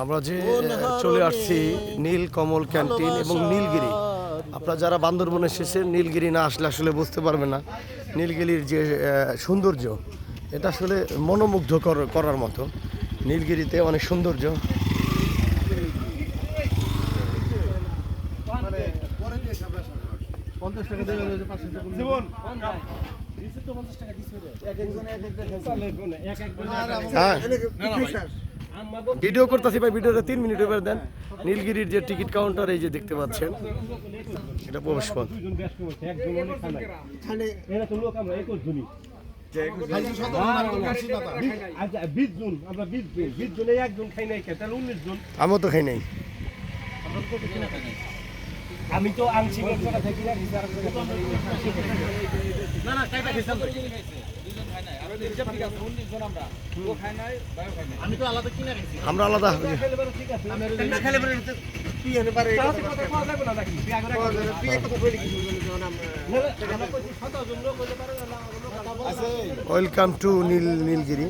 আমরা যে চলে আসছি নীল কমল ক্যান্টিন এবং নীলগিরি। আপনারা যারা বান্দরবনে এসেছেন নীলগিরি না আসলে আসলে বুঝতে পারবে না। নীলগিরির যে সৌন্দর্য এটা আসলে মনোমুগ্ধ করার মতো। নীলগিরিতে অনেক সৌন্দর্য। হ্যাঁ। ভিডিও করতেছি ভাই ভিডিওটা তিন মিনিট এবার দেন। নীলগিরির যে টিকিট কাউন্টার এই যে দেখতে পাচ্ছেন। এটা প্রবেশ পথ। জনই। আচ্ছা আমিও তো খাই নাই। আমি তো আনছি না না। আমরা। আলাদা। Welcome to Neil Nilgiri